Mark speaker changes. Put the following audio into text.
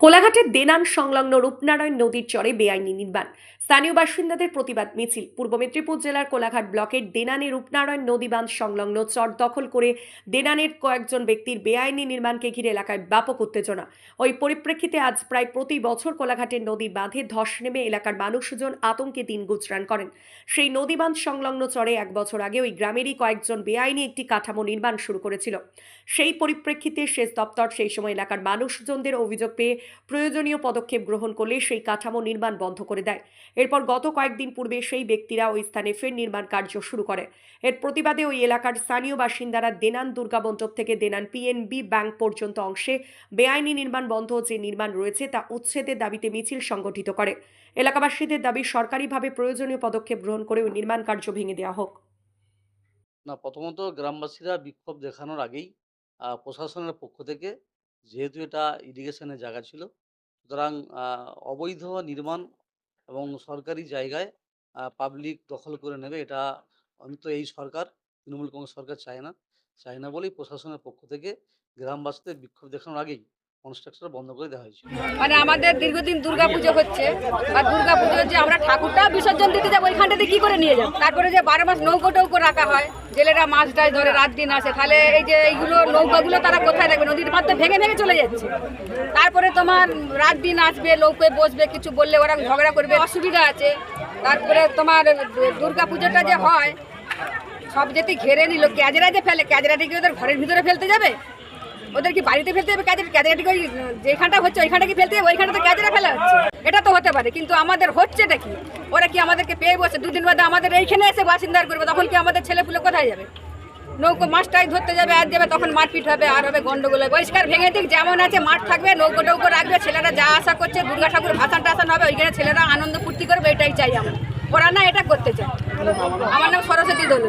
Speaker 1: কোলাঘাটের দেনান সংলগ্ন রূপনারায়ণ নদীর চরে বেআইনি নির্মাণ। স্থানীয় বাসিন্দাদের প্রতিবাদ মিছিল। পূর্ব মেদিনীপুর জেলার কোলাঘাট ব্লকের দেনানে রূপনারায়ণ নদী বাঁধ সংলগ্ন চর দখল করে দেনানের কয়েকজন ব্যক্তির বেআইনি নির্মাণকে ঘিরে এলাকায় ব্যাপক উত্তেজনা। ওই পরিপ্রেক্ষিতে আজ প্রায় প্রতি বছর কোলাঘাটের নদী বাঁধে ধস নেমে এলাকার মানুষজন আতঙ্কে দিন গুজরান করেন। সেই নদী বাঁধ সংলগ্ন চরে এক বছর আগে ওই গ্রামেরই কয়েকজন বেআইনি একটি কাঠামো নির্মাণ শুরু করেছিল। সেই পরিপ্রেক্ষিতে সেচ দপ্তর সেই সময় এলাকার মানুষজনদের অভিযোগ পেয়ে প্রয়োজনীয় পদক্ষেপ গ্রহণ করলে সেই কাঠামো নির্মাণ বন্ধ করে দেয়। এরপর গত কয়েকদিন পূর্বে সেই ব্যক্তিরা ওই স্থানে ফের নির্মাণ কার্য শুরু করে। এর প্রতিবাদে ওই এলাকার স্থানীয় বাসিন্দারা দেনান দুর্গা মণ্ডপ থেকে দেনান পিএনবি ব্যাংক পর্যন্ত অংশে বেআইনি নির্মাণ বন্ধ যে নির্মাণ রয়েছে তা উচ্ছেদের দাবিতে মিছিল সংগঠিত করে। এলাকাবাসীদের দাবি, সরকারিভাবে প্রয়োজনীয় পদক্ষেপ গ্রহণ করে ওই নির্মাণ কার্য ভেঙে দেওয়া হোক।
Speaker 2: না, প্রথমত গ্রামবাসীরা বিক্ষোভ দেখানোর আগেই প্রশাসনের পক্ষ থেকে যেহেতু এটা ইরিগেশনের জায়গা ছিল, সুতরাং অবৈধ নির্মাণ এবং সরকারি জায়গায় পাবলিক দখল করে নেবে, এটা অন্তত এই সরকার, তৃণমূল কংগ্রেস সরকার চায় না। চায় না বলেই প্রশাসনের পক্ষ থেকে গ্রামবাসীদের বিক্ষোভ দেখানোর আগেই
Speaker 3: মানে আমাদের দীর্ঘদিন দুর্গা পুজো হচ্ছে, আর দুর্গা পুজো যে আমরা ঠাকুরটা বিসর্জন দিতে যাব ওইখানটাতে কি করে নিয়ে যাব? তারপরে যে বারো মাস নৌকো টৌকো রাখা হয়, জেলেরা মাছ টাছ ধরে রাত দিন আসে, তাহলে এই যে এইগুলো নৌকাগুলো তারা কোথায় রাখবে? নদীর পাত্রে ভেঙে ভেঙে চলে যাচ্ছে। তারপরে তোমার রাত দিন আসবে, নৌকোয় বসবে, কিছু বললে ওরা ঝগড়া করবে, অসুবিধা আছে। তারপরে তোমার দুর্গা পুজোটা যে হয়, সব যেতে ঘেরে নিল, ক্যাজরা যে ফেলে ক্যাজরাটি কি ওদের ঘরের ভিতরে ফেলতে যাবে? ওদের কি বাড়িতে ফেলতে হবে ক্যাজরাটিকে ওই যেখানটা হচ্ছে ওইখানটা কি ফেলতে হবে? ওইখানটা তো ক্যাজরা ফেলা হচ্ছে। এটা তো হতে পারে, কিন্তু আমাদের হচ্ছেটা কি? ওরা কি আমাদেরকে পেয়ে বসে? দুদিন বাদে আমাদের এইখানে এসে বাসিন্দার করবে, তখন কি আমাদের ছেলেপুলে কোথায় যাবে? নৌকো মাছটাই ধরতে যাবে, আর যাবে, তখন মারপিট হবে, আর হবে গন্ডগোল হবে। পরিষ্কার ভেঙে দিক, যেমন আছে, মাঠ থাকবে, নৌকো টৌকো রাখবে, ছেলেরা যা আশা করছে, দুর্গা ঠাকুর ভাসান টাসান হবে, ওইখানে ছেলেরা আনন্দ ফুর্তি করবে, এটাই চাই আমরা। ওরা না এটা করতে চায়। আমার নাম সরস্বতী দোল